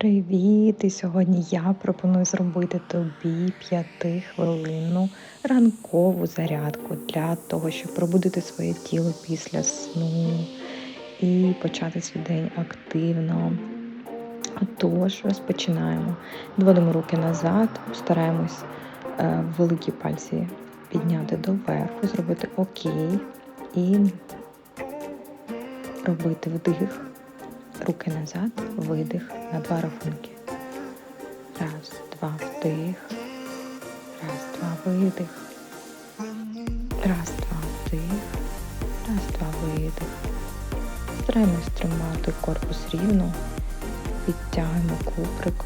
Привіт! І сьогодні я пропоную зробити тобі п'ятихвилинну ранкову зарядку для того, щоб пробудити своє тіло після сну і почати свій день активно. Отож, розпочинаємо. Відводимо руки назад, стараємось е, великі пальці підняти доверху, зробити окей і робити вдих. Руки назад, видих на два рахунки. Раз, два, вдих. Раз, два, видих. Раз, два, вдих. Раз, два, видих. Стараємось тримати корпус рівно. Підтягуємо куприк.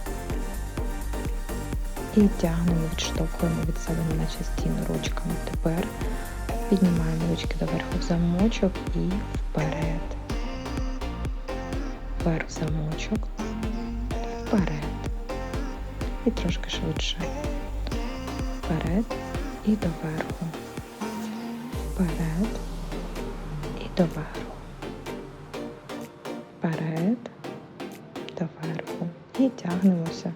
І тягнемо, відштовхуємо від себе наче стіну ручками. Тепер піднімаємо ручки доверху в замочок і вперед вверх замочок, вперед. І трошки швидше. Вперед і доверху. Вперед і доверху. Вперед, доверху. І тягнемося.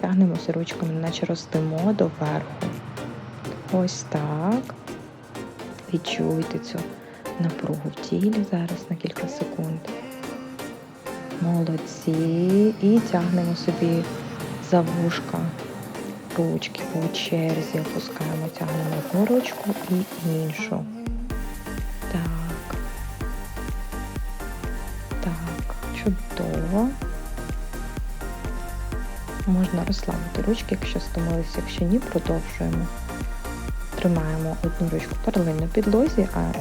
Тягнемося ручками, наче ростимо доверху. Ось так. Відчуйте цю напругу в тілі зараз на кілька секунд. Молодці. І тягнемо собі за вушка ручки по черзі, опускаємо, тягнемо одну ручку і іншу. Так. Так, чудово. Можна розслабити ручки, якщо стомилися, якщо ні, продовжуємо. Тримаємо одну ручку паралельно підлозі, а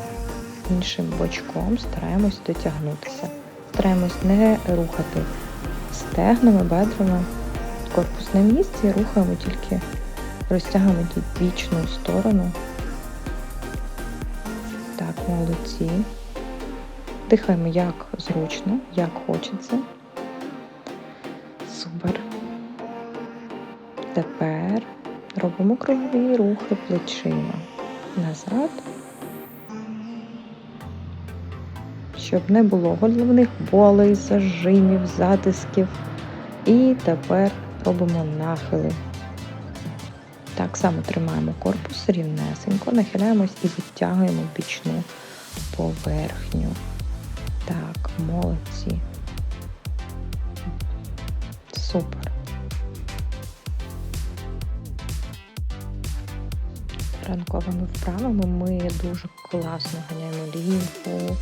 іншим бочком стараємось дотягнутися. Стараємось не рухати стегнами, бедрами, корпус на місці, рухаємо тільки, розтягуємо бічну сторону. Так, молодці. Дихаємо як зручно, як хочеться. Супер. Тепер робимо кругові рухи плечима. Назад. Щоб не було головних болей, зажимів, затисків. І тепер робимо нахили. Так само тримаємо корпус рівнесенько, нахиляємось і відтягуємо бічну поверхню. Так, молодці. Супер. Ранковими вправами ми дуже класно ганяємо лімфу,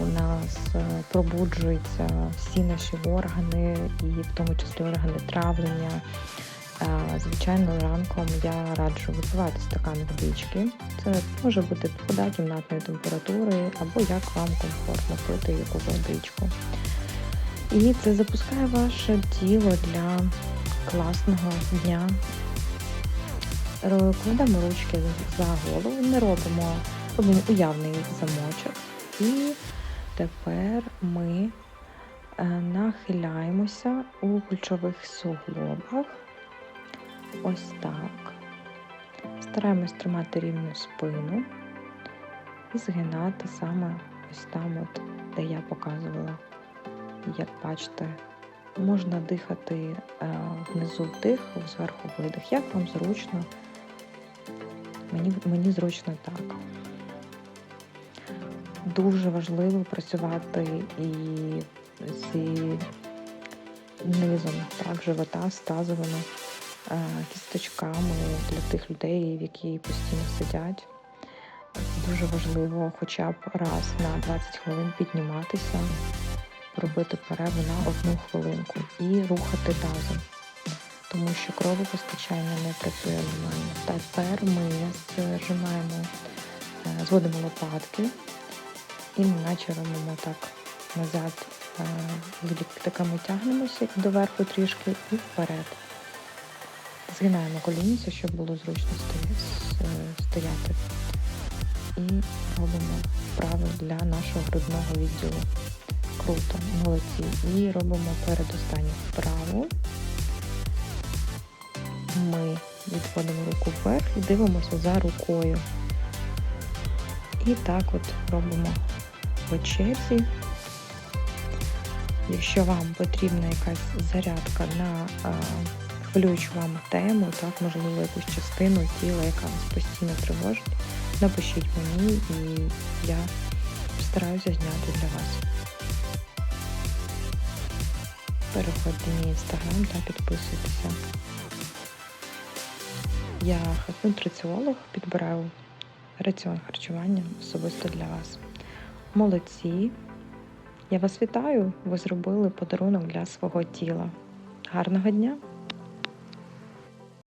у нас е, пробуджуються всі наші органи, і в тому числі органи травлення. Звичайно, ранком я раджу випивати стакан водички. Це може бути вода кімнатної температури, або як вам комфортно пити яку водичку. І це запускає ваше тіло для класного дня. Кладемо ручки за голову, не робимо, робимо уявний замочок. І Тепер ми е, нахиляємося у ключових суглобах. Ось так. Стараємось тримати рівну спину і згинати саме ось там, от, де я показувала. Як бачите, можна дихати е, внизу вдих, зверху видих. Як вам зручно? Мені, Мені зручно так дуже важливо працювати і зі низом так, живота, з тазовими е, кісточками для тих людей, які постійно сидять. Дуже важливо хоча б раз на 20 хвилин підніматися, робити перерву на одну хвилинку і рухати тазом, тому що кровопостачання не працює нормально. Тепер ми зжимаємо, е, зводимо лопатки і ми наче робимо так назад, ліктиками тягнемося доверху трішки і вперед. Згинаємо коліницю, щоб було зручно стояти. І робимо вправи для нашого грудного відділу. Круто, молодці. І робимо передостанню вправу. Ми відводимо руку вверх і дивимося за рукою. І так от робимо по черзі. Якщо вам потрібна якась зарядка на хвилюючу вам тему, так, можливо, якусь частину тіла, яка вас постійно тривожить, напишіть мені і я стараюся зняти для вас. Переходьте в мій інстаграм та підписуйтеся. Я нутриціолог, підбираю раціон харчування особисто для вас. Молодці! Я вас вітаю! Ви зробили подарунок для свого тіла. Гарного дня!